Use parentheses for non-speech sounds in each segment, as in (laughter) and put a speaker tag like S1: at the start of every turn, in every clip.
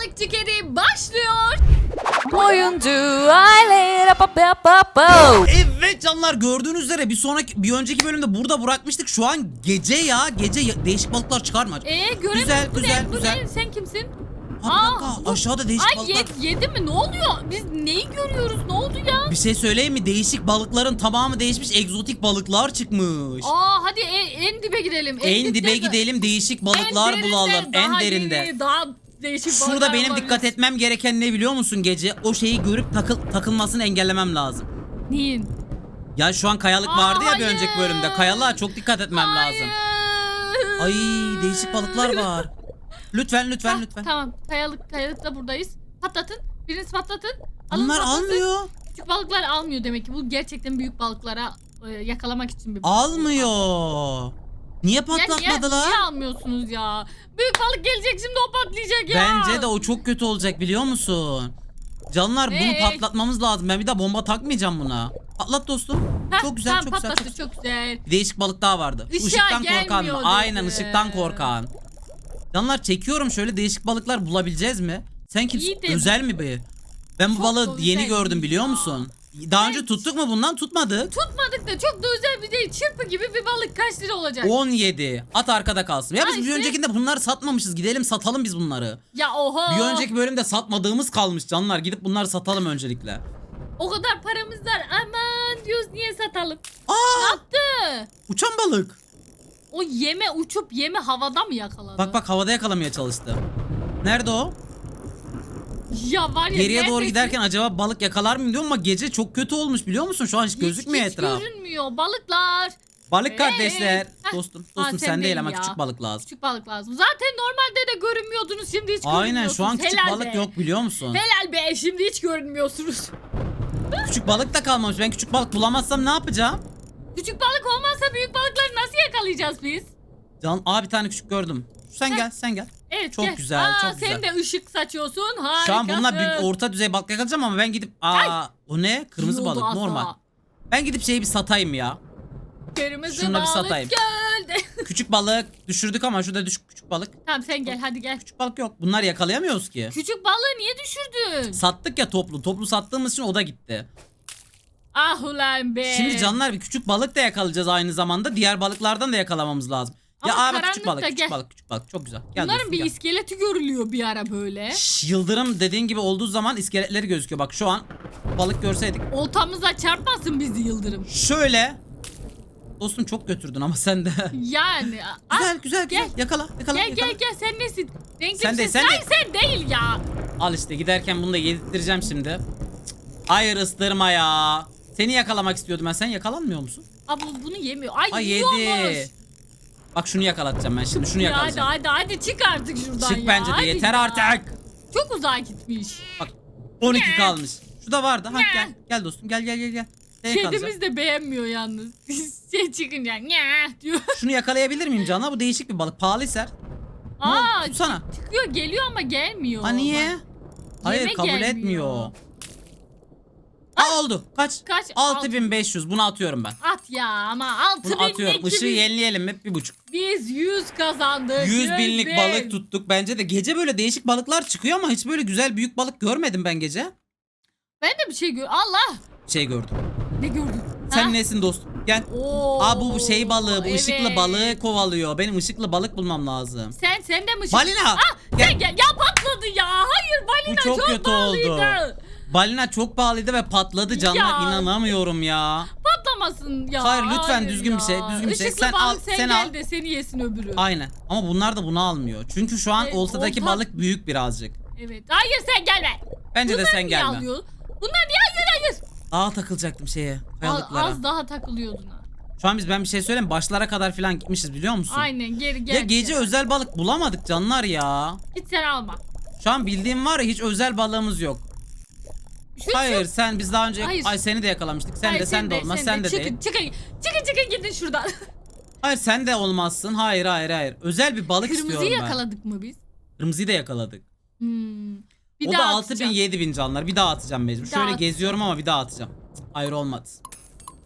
S1: Balıkçı Kedi başlıyor.
S2: Oyuncu aile.
S3: Evet canlar gördüğünüz üzere bir sonraki bir önceki bölümde burada bırakmıştık. Şu an gece ya. Gece ya- değişik balıklar çıkar mı? acaba?
S1: Ee göremiyorum.
S3: Güzel,
S1: Bu
S3: güzel?
S1: Bu
S3: güzel.
S1: ne? Sen kimsin?
S3: Ha, bir
S1: Aa,
S3: dakika,
S1: dur.
S3: aşağıda değişik
S1: Ay
S3: balıklar.
S1: yed, yedi mi? Ne oluyor? Biz neyi görüyoruz? Ne oldu ya?
S3: Bir şey söyleyeyim mi? Değişik balıkların tamamı değişmiş. Egzotik balıklar çıkmış.
S1: Aa hadi en, en dibe gidelim.
S3: en dibe
S1: de-
S3: gidelim değişik balıklar
S1: en derinde,
S3: bulalım. En
S1: daha
S3: derinde.
S1: yeni, daha değişik
S3: Şurada
S1: balıklar
S3: benim dikkat etmem gereken ne biliyor musun gece? O şeyi görüp takıl takılmasını engellemem lazım.
S1: Neyin?
S3: Ya şu an kayalık
S1: Aa,
S3: vardı ya bir
S1: hayır.
S3: önceki bölümde. Kayalığa çok dikkat etmem lazım.
S1: Hayır.
S3: Ay değişik balıklar var. (laughs) Lütfen lütfen
S1: Hah,
S3: lütfen.
S1: Tamam kayalık kayalıkta buradayız. Patlatın. Biriniz patlatın. Alın,
S3: Bunlar
S1: patlatın.
S3: almıyor.
S1: Küçük balıklar almıyor demek ki. Bu gerçekten büyük balıklara e, yakalamak için bir
S3: Almıyor. Niye
S1: Ya niye,
S3: patlatmadılar?
S1: niye almıyorsunuz ya? Büyük balık gelecek şimdi o patlayacak ya.
S3: Bence de o çok kötü olacak biliyor musun? Canlar bunu
S1: Ee?
S3: patlatmamız lazım. Ben bir daha bomba takmayacağım buna. Patlat dostum.
S1: Heh,
S3: çok güzel
S1: tamam,
S3: çok güzel.
S1: patlattı,
S3: Çok...
S1: çok güzel.
S3: Bir değişik balık daha vardı.
S1: Işığa
S3: ışıktan korkan mı?
S1: gelmiyor
S3: Aynen
S1: dedi.
S3: ışıktan korkan. Canlar çekiyorum şöyle değişik balıklar bulabileceğiz mi? Sen kimsin?
S1: İyi de-
S3: Özel mi be? Ben bu
S1: Çok
S3: balığı yeni gördüm biliyor
S1: ya.
S3: musun? Daha önce tuttuk mu bundan? Tutmadık.
S1: Tutmadık da çok da özel bir değil. Çırpı gibi bir balık kaç lira olacak?
S3: 17. At arkada kalsın. Ya
S1: Ha
S3: biz bir
S1: işte.
S3: öncekinde bunları satmamışız. Gidelim satalım biz bunları.
S1: Ya oha.
S3: Bir önceki bölümde satmadığımız kalmış canlar. Gidip bunları satalım öncelikle.
S1: O kadar paramız var. Aman diyoruz niye satalım?
S3: Aa!
S1: Yaptı?
S3: Uçan balık.
S1: O yeme uçup yeme havada mı yakaladı?
S3: Bak bak havada yakalamaya çalıştı. Nerede o?
S1: Ya var ya
S3: Geriye doğru
S1: neredesin?
S3: giderken acaba balık yakalar mıyım diyorum ama gece çok kötü olmuş biliyor musun? Şu an hiç gözükmüyor
S1: hiç,
S3: etraf.
S1: Hiç görünmüyor balıklar.
S3: Balık kardeşler.
S1: Heh.
S3: Dostum,
S1: Ha,
S3: dostum
S1: sen
S3: sen değil ama
S1: ya.
S3: küçük balık lazım.
S1: Küçük balık lazım. Zaten normalde de görünmüyordunuz şimdi hiç
S3: Aynen şu an küçük
S1: Helal
S3: balık
S1: be.
S3: yok biliyor musun?
S1: Helal be şimdi hiç görünmüyorsunuz.
S3: Küçük balık da kalmamış. Ben küçük balık bulamazsam ne yapacağım?
S1: Küçük balık olmazsa büyük balıkları nasıl yakalayacağız biz?
S3: Can, aa bir tane küçük gördüm. Sen gel, sen gel.
S1: Evet
S3: Çok
S1: gel.
S3: güzel,
S1: Aa,
S3: çok
S1: Sen
S3: güzel.
S1: de ışık saçıyorsun harikasın.
S3: Şu an bununla büyük orta düzey balık yakalayacağım ama ben gidip aa o ne? Kırmızı
S1: İyi oldu
S3: balık
S1: asla.
S3: normal. Ben gidip şeyi bir satayım ya.
S1: Kırmızı
S3: Şunu da bir
S1: balık
S3: satayım.
S1: gölde. (laughs)
S3: Küçük balık düşürdük ama şurada düşük küçük balık.
S1: tamam sen gel hadi gel.
S3: Küçük balık yok. Bunlar yakalayamıyoruz ki.
S1: Küçük balığı niye düşürdün?
S3: Sattık ya toplu. Toplu sattığımız için o da gitti.
S1: Ah ulan be.
S3: Şimdi canlar bir küçük balık da yakalayacağız aynı zamanda. Diğer balıklardan da yakalamamız lazım. Ya
S1: Ama
S3: abi küçük
S1: karanlıkta
S3: balık, küçük
S1: gel.
S3: balık, küçük balık. Çok güzel. Gel
S1: Bunların
S3: dostum,
S1: bir
S3: gel.
S1: iskeleti görülüyor bir ara böyle.
S3: Şş, Yıldırım dediğin gibi olduğu zaman iskeletleri gözüküyor. Bak şu an balık görseydik.
S1: Oltamıza çarpmasın bizi yıldırım.
S3: Şöyle. Dostum çok götürdün ama sen de.
S1: Yani. (laughs)
S3: güzel güzel güzel.
S1: gel.
S3: Yakala yakala.
S1: Gel
S3: yakala.
S1: gel gel sen nesin? Renkli
S3: Sen de, sen de.
S1: Hayır sen değil ya.
S3: Al işte giderken bunu da yedirttireceğim şimdi. Cık. Hayır ıstırma ya. Seni yakalamak istiyordum ben. Sen yakalanmıyor musun?
S1: Abi bunu yemiyor. Ay,
S3: Ay
S1: yiyormuş.
S3: Bak şunu yakalatacağım ben şimdi. Şunu
S1: Ya hadi hadi hadi çık artık şuradan
S3: Çık
S1: ya.
S3: bence de
S1: Hadi
S3: yeter
S1: ya.
S3: artık.
S1: Çok uzağa gitmiş.
S3: Bak 12
S1: Ne?
S3: kalmış. Şu da vardı. Ha gel. Gel dostum gel gel gel gel. Yakalayacağım.
S1: Kedimiz de beğenmiyor yalnız. (laughs) şey çıkınca ne diyor. (laughs)
S3: Şunu yakalayabilir miyim Can'a? Bu değişik bir balık. Pahalı. Ne oldu?
S1: Aa
S3: Tutsana.
S1: çıkıyor geliyor ama gelmiyor.
S3: Ha niye?
S1: Bak,
S3: Hayır
S1: yeme
S3: kabul
S1: gelmiyor.
S3: etmiyor. Ha oldu. Kaç?
S1: Kaç?
S3: 6500. Bunu atıyorum ben.
S1: At ya ama altı
S3: Bunu atıyorum. Işığı yenileyelim mi? Bir buçuk.
S1: Biz 100 kazandık.
S3: 100 binlik
S1: bin.
S3: balık tuttuk. Bence de gece böyle değişik balıklar çıkıyor ama hiç böyle güzel büyük balık görmedim ben gece.
S1: Ben de bir şey gör. Allah.
S3: Şey gördüm.
S1: Ne gördün?
S3: Sen
S1: Ha?
S3: nesin dostum? Gel.
S1: Oo,
S3: Aa bu şey balığı, bu ışıklı
S1: evet.
S3: balığı kovalıyor. Benim ışıklı balık bulmam lazım.
S1: Sen sen de mi?
S3: Balina.
S1: Gel. Sen gel. Ya patladı ya. Hayır balina
S3: Bu çok kötü
S1: pahalıydı.
S3: oldu. Balina çok pahalıydı ve patladı canlar.
S1: Ya.
S3: İnanamıyorum ya.
S1: Patlamasın ya.
S3: Hayır, lütfen düzgün bir şey,
S1: ya.
S3: düzgün bir şey. Sen al,
S1: sen,
S3: sen
S1: gel
S3: al.
S1: de seni yesin öbürü.
S3: Aynen. Ama bunlar da bunu almıyor. Çünkü şu an
S1: Evet,
S3: oltadaki
S1: olta-
S3: balık büyük birazcık.
S1: Evet. Hayır sen gelme.
S3: Bence de
S1: Bunlar
S3: sen
S1: niye
S3: gelme.
S1: alıyor? Bunlar niye hayır hayır.
S3: Aa takılacaktım şeye. Kayalıklara.
S1: az daha takılıyordun.
S3: Şu an biz ben bir şey söyleyeyim başlara kadar falan gitmişiz biliyor musun?
S1: Aynen geri gel.
S3: Ya gece özel balık bulamadık canlar ya.
S1: Git sen alma.
S3: Şu an bildiğim var ya hiç özel balığımız yok.
S1: Şu,
S3: Hayır sen biz daha önce
S1: Hayır.
S3: ay seni de yakalamıştık. Sen
S1: Hayır,
S3: de sen de olmaz. Sen de
S1: çıkın,
S3: değil.
S1: Çıkın çıkın çıkın gidin şuradan.
S3: Hayır sen de olmazsın. Hayır hayır hayır. Özel bir balık
S1: Kırmızıyı
S3: istiyorum ben.
S1: yakaladık mı biz?
S3: Kırmızıyı da yakaladık.
S1: Hmm. Bir
S3: o da
S1: daha
S3: 6000
S1: atacağım.
S3: 7000 canlar. Bir daha atacağım mecbur.
S1: Bir daha
S3: Şöyle
S1: atacağım.
S3: geziyorum ama bir daha atacağım. Cık, Hayır olmadı.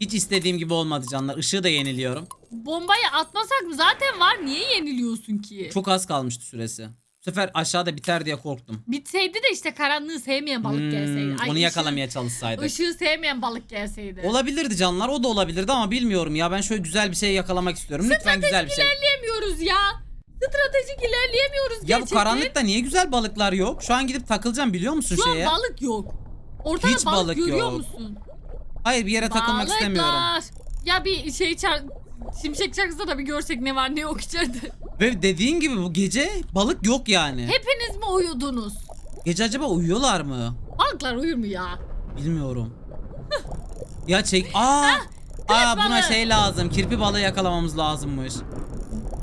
S3: Hiç istediğim gibi olmadı canlar. Işığı da yeniliyorum.
S1: Bombayı atmasak mı? Zaten var. Niye yeniliyorsun ki?
S3: Çok az kalmıştı süresi. Sefer aşağıda biter diye korktum.
S1: Bitseydi de işte karanlığı sevmeyen balık
S3: Hmm,
S1: gelseydi. Ay,
S3: onu
S1: ışığı-
S3: yakalamaya çalışsaydık.
S1: Işığı sevmeyen balık gelseydi.
S3: Olabilirdi canlar o da olabilirdi ama bilmiyorum ya ben şöyle güzel bir şey yakalamak istiyorum. Lütfen güzel bir şey.
S1: İlerleyemiyoruz ya. Stratejik ilerleyemiyoruz
S3: Ya bu
S1: gerçekten.
S3: karanlıkta niye güzel balıklar yok? Şu an gidip takılacağım biliyor musun
S1: Şu
S3: şeye?
S1: an balık yok. Ortada
S3: Hiç
S1: balık,
S3: balık
S1: görüyor
S3: yok.
S1: musun?
S3: Hayır bir yere takılmak
S1: Balıklar.
S3: istemiyorum.
S1: Ya bir şey çar... Şimşek çaksa da bir görsek ne var ne yok içeride.
S3: Ve dediğin gibi bu gece balık yok yani.
S1: Hepiniz mi uyudunuz?
S3: Gece acaba uyuyorlar mı?
S1: Balıklar uyur mu ya?
S3: Bilmiyorum. (laughs) ya çek. Aa. Aa buna
S1: balığı.
S3: şey lazım. Kirpi balığı yakalamamız lazımmış.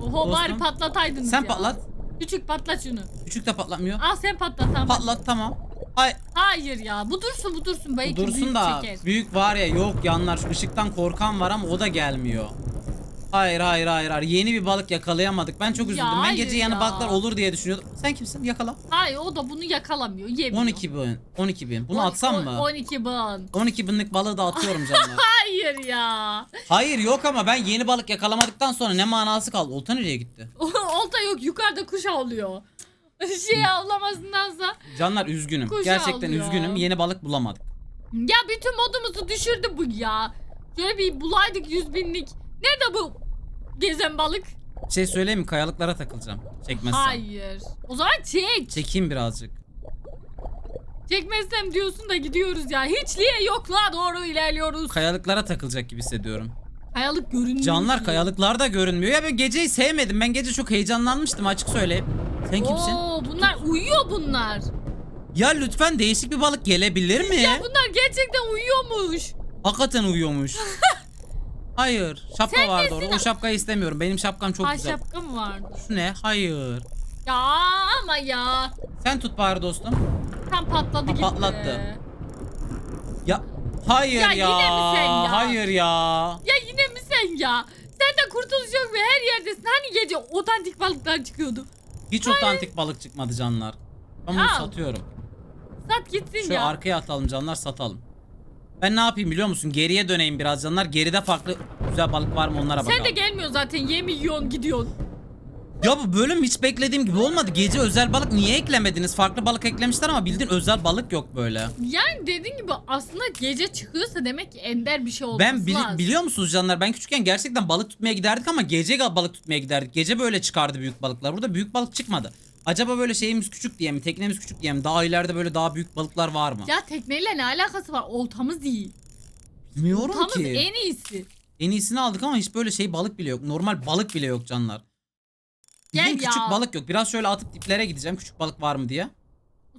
S1: Oho bari
S3: Dostum.
S1: patlataydınız
S3: Sen
S1: ya.
S3: patlat.
S1: Küçük patlat şunu.
S3: Küçük de patlatmıyor.
S1: Al sen patlat tamam.
S3: Patlat tamam. Ay
S1: Hayır ya bu dursun bu dursun. Belki
S3: bu dursun
S1: büyük
S3: da
S1: çeker.
S3: büyük var ya yok yanlar şu ışıktan korkan var ama o da gelmiyor. Hayır hayır hayır hayır yeni bir balık yakalayamadık. Ben çok üzüldüm. ben
S1: hayır
S3: gece
S1: ya.
S3: balıklar olur diye düşünüyordum. Sen kimsin? Yakala.
S1: Hayır o da bunu yakalamıyor yemiyor.
S3: 12 bin. 12 bin. Bunu
S1: On-
S3: atsam
S1: on-
S3: mı?
S1: 12 bin.
S3: 12 binlik balığı da atıyorum canlar. (laughs)
S1: Hayır ya.
S3: Hayır yok ama ben yeni balık yakalamadıktan sonra ne manası kaldı? Olta nereye gitti? (laughs)
S1: Olta yok yukarıda kuş avlıyor. (laughs) Şey avlamasındansa.
S3: Canlar üzgünüm.
S1: Kuş
S3: Gerçekten
S1: avlıyor.
S3: üzgünüm. Yeni balık bulamadık.
S1: Ya bütün modumuzu düşürdü bu ya. Şöyle bir bulaydık 100 binlik. Nerede bu gezen balık?
S3: Şey söyleyeyim mi? Kayalıklara takılacağım. Çekmezsem.
S1: Hayır. O zaman çek.
S3: Çekeyim birazcık.
S1: Çekmezsem diyorsun da gidiyoruz ya. Hiçliğe yokluğa doğru ilerliyoruz.
S3: Kayalıklara takılacak gibi hissediyorum.
S1: Kayalık görünmüyor.
S3: Canlar
S1: ki.
S3: kayalıklar da görünmüyor. Ya ben geceyi sevmedim. Ben gece çok heyecanlanmıştım açık söyleyeyim. Sen kimsin?
S1: Oo, bunlar uyuyor bunlar.
S3: Ya lütfen değişik bir balık gelebilir mi?
S1: Ya bunlar gerçekten uyuyormuş.
S3: Hakikaten uyuyormuş. (laughs) Hayır. Şapka
S1: Sen
S3: vardı orada. O şapkayı istemiyorum. Benim şapkam çok
S1: Ha
S3: güzel.
S1: şapka mı vardı?
S3: Şu ne? Hayır.
S1: Ya ama ya.
S3: Sen tut bari dostum.
S1: Tam patladı gitti.
S3: patlattı. Ya hayır
S1: Ya
S3: ya.
S1: yine mi sen ya?
S3: Hayır ya.
S1: Ya yine mi sen ya? Sen de kurtuluş yok ve her yerdesin. Hani gece otantik balıklar çıkıyordu.
S3: Hiç otantik balık çıkmadı canlar. Ben bunu
S1: Al.
S3: satıyorum.
S1: Sat gitsin
S3: Şöyle
S1: ya.
S3: arkaya atalım canlar satalım. Ben ne yapayım biliyor musun? Geriye döneyim biraz canlar. Geride farklı güzel balık var mı onlara bakalım.
S1: Sen de gelmiyorsun zaten. Yemi yiyorsun gidiyorsun.
S3: Ya bu bölüm hiç beklediğim gibi olmadı. Gece özel balık niye eklemediniz? Farklı balık eklemişler ama bildiğin özel balık yok böyle.
S1: Yani dediğin gibi aslında gece çıkıyorsa demek ki ender bir şey olması
S3: Ben bili-
S1: lazım.
S3: biliyor musunuz canlar ben küçükken gerçekten balık tutmaya giderdik ama gece gal- balık tutmaya giderdik. Gece böyle çıkardı büyük balıklar. Burada büyük balık çıkmadı. Acaba böyle şeyimiz küçük diye mi? Teknemiz küçük diye mi? Daha ileride böyle daha büyük balıklar var mı?
S1: Ya tekneyle ne alakası var? Oltamız değil.
S3: Bilmiyorum
S1: Oltamız
S3: ki.
S1: en iyisi.
S3: En iyisini aldık ama hiç böyle şey balık bile yok. Normal balık bile yok canlar.
S1: Gel
S3: küçük
S1: ya.
S3: balık yok. Biraz şöyle atıp diplere gideceğim. Küçük balık var mı diye.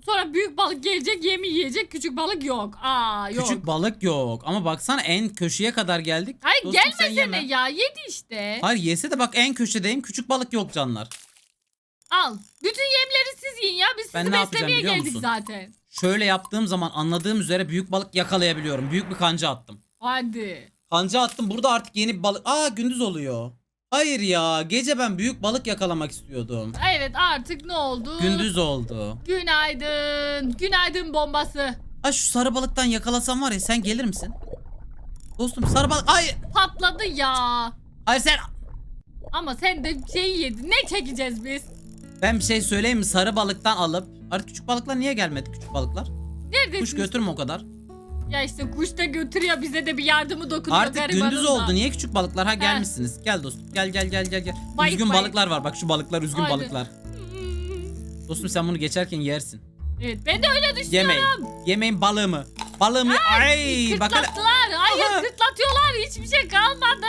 S1: Sonra büyük balık gelecek yemi yiyecek küçük balık yok. Aa yok.
S3: Küçük balık yok. Ama baksana en köşeye kadar geldik.
S1: Hayır
S3: Dostum sen
S1: gelmesene ya yedi işte.
S3: Hayır yese de bak en köşedeyim. Küçük balık yok canlar.
S1: Al. Bütün yemleri siz yiyin ya. Biz
S3: Ben
S1: sizi
S3: ne yapacağım
S1: beslemeye
S3: biliyor
S1: geldik
S3: musun?
S1: zaten.
S3: Şöyle yaptığım zaman anladığım üzere büyük balık yakalayabiliyorum. Büyük bir kanca attım.
S1: Hadi.
S3: Kanca attım. Burada artık yeni bir balık. Aa gündüz oluyor. Hayır ya. Gece ben büyük balık yakalamak istiyordum.
S1: Evet artık ne oldu?
S3: Gündüz oldu.
S1: Günaydın. Günaydın bombası.
S3: Ha şu sarı balıktan yakalasam var ya sen gelir misin? Dostum sarı balık. Hayır.
S1: Patladı ya.
S3: Hayır sen.
S1: Ama sen de şey yedin. Ne çekeceğiz biz?
S3: Ben bir şey söyleyeyim mi? Sarı balıktan alıp. Artık küçük balıklar niye gelmedi küçük balıklar?
S1: Neredesiniz?
S3: Kuş götürme o kadar.
S1: Ya işte kuş da götürüyor bize de bir yardımı dokunuyor
S3: Artık
S1: garibanın
S3: gündüz
S1: da.
S3: oldu. Niye küçük balıklar? Ha gelmişsiniz. Gel dostum. Gel gel gel gel gel.
S1: Bayık,
S3: üzgün
S1: bayık.
S3: balıklar var. Bak şu balıklar üzgün
S1: Haydi.
S3: balıklar. Dostum sen bunu geçerken yersin.
S1: Evet ben de öyle düşünüyorum.
S3: Yemeyin. Yemeyin balığımı. Balığımı. Ay, bak hele.
S1: Hayır
S3: Aha.
S1: kırtlatıyorlar. Hiçbir şey kalmadı.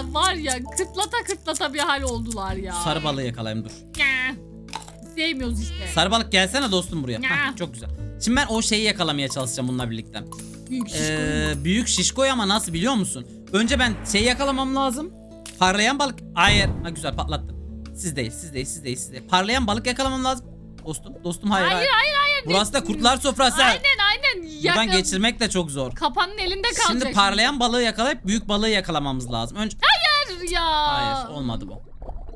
S1: Ya var ya kırtlata kırtlata bir hal oldular ya.
S3: Sarı balığı yakalayayım dur.
S1: Ya. Sevmiyoruz işte.
S3: Sarı balık gelsene dostum buraya.
S1: Ya.
S3: Hah, çok güzel. Şimdi ben o şeyi yakalamaya çalışacağım bununla birlikte.
S1: Büyük şişko.
S3: Ee, büyük şişkoy ama nasıl biliyor musun? Önce ben şeyi yakalamam lazım. Parlayan balık. Hayır. Ha güzel patlattım. Siz değil, siz değil, siz değil, siz değil. Parlayan balık yakalamam lazım. Dostum, dostum hayır.
S1: hayır hayır hayır.
S3: Burası da kurtlar sofrası.
S1: Aynen aynen.
S3: Buradan
S1: Yakın-
S3: geçirmek de çok zor.
S1: Kapanın elinde kalacak.
S3: Şimdi parlayan balığı yakalayıp büyük balığı yakalamamız lazım. Önce
S1: Hayır ya.
S3: Hayır, olmadı bu.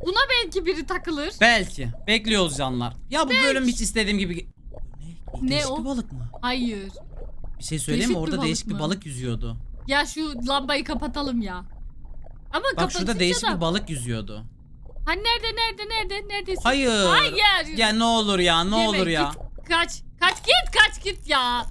S1: Buna belki biri takılır.
S3: Belki. Bekliyoruz canlar. Ya bu bölüm hiç istediğim gibi Ne?
S1: Ne
S3: Değişik
S1: o?
S3: bir balık mı?
S1: Hayır.
S3: Bir şey söyleyeyim mi?
S1: Değişik bir
S3: Orada
S1: balık
S3: değişik bir
S1: mı?
S3: balık yüzüyordu.
S1: Ya şu lambayı kapatalım ya. Ama
S3: Bak şurada
S1: kapatınca
S3: değişik
S1: da
S3: bir balık yüzüyordu.
S1: Hani nerede nerede nerede neredesin?
S3: Hayır.
S1: Hayır.
S3: Ya ne olur ya ne
S1: Yeme,
S3: olur ya.
S1: Git, kaç. Kaç git kaç git ya.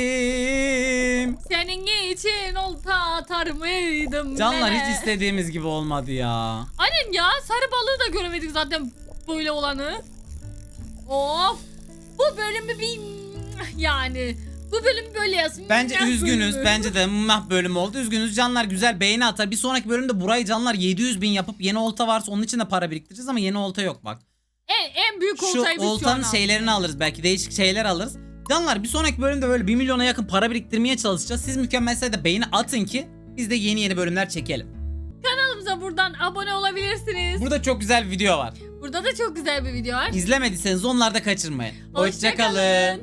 S3: Bileydim.
S1: Senin için olta atar mıydım?
S3: Canlar hiç istediğimiz gibi olmadı ya.
S1: Aynen ya sarı balığı da göremedik zaten böyle olanı. Of. Bu bölümü bir yani bu bölüm böyle yazın.
S3: Bence üzgünüz. Bence de mah bölüm oldu. Üzgünüz. Canlar güzel beğeni atar. Bir sonraki bölümde burayı canlar 700 bin yapıp yeni olta varsa onun için de para biriktireceğiz ama yeni olta yok bak.
S1: En, en büyük
S3: Şu
S1: oltayı biz şu an
S3: oltanın
S1: aldık.
S3: şeylerini alırız belki değişik şeyler alırız. Canlar bir sonraki bölümde böyle 1 milyona yakın para biriktirmeye çalışacağız. Siz mükemmelse de beğeni atın ki biz de yeni yeni bölümler çekelim.
S1: Kanalımıza buradan abone olabilirsiniz.
S3: Burada çok güzel bir video var.
S1: Burada da çok güzel bir video var.
S3: İzlemediyseniz onları da kaçırmayın.
S1: Hoşça
S3: Hoşçakalın.
S1: kalın.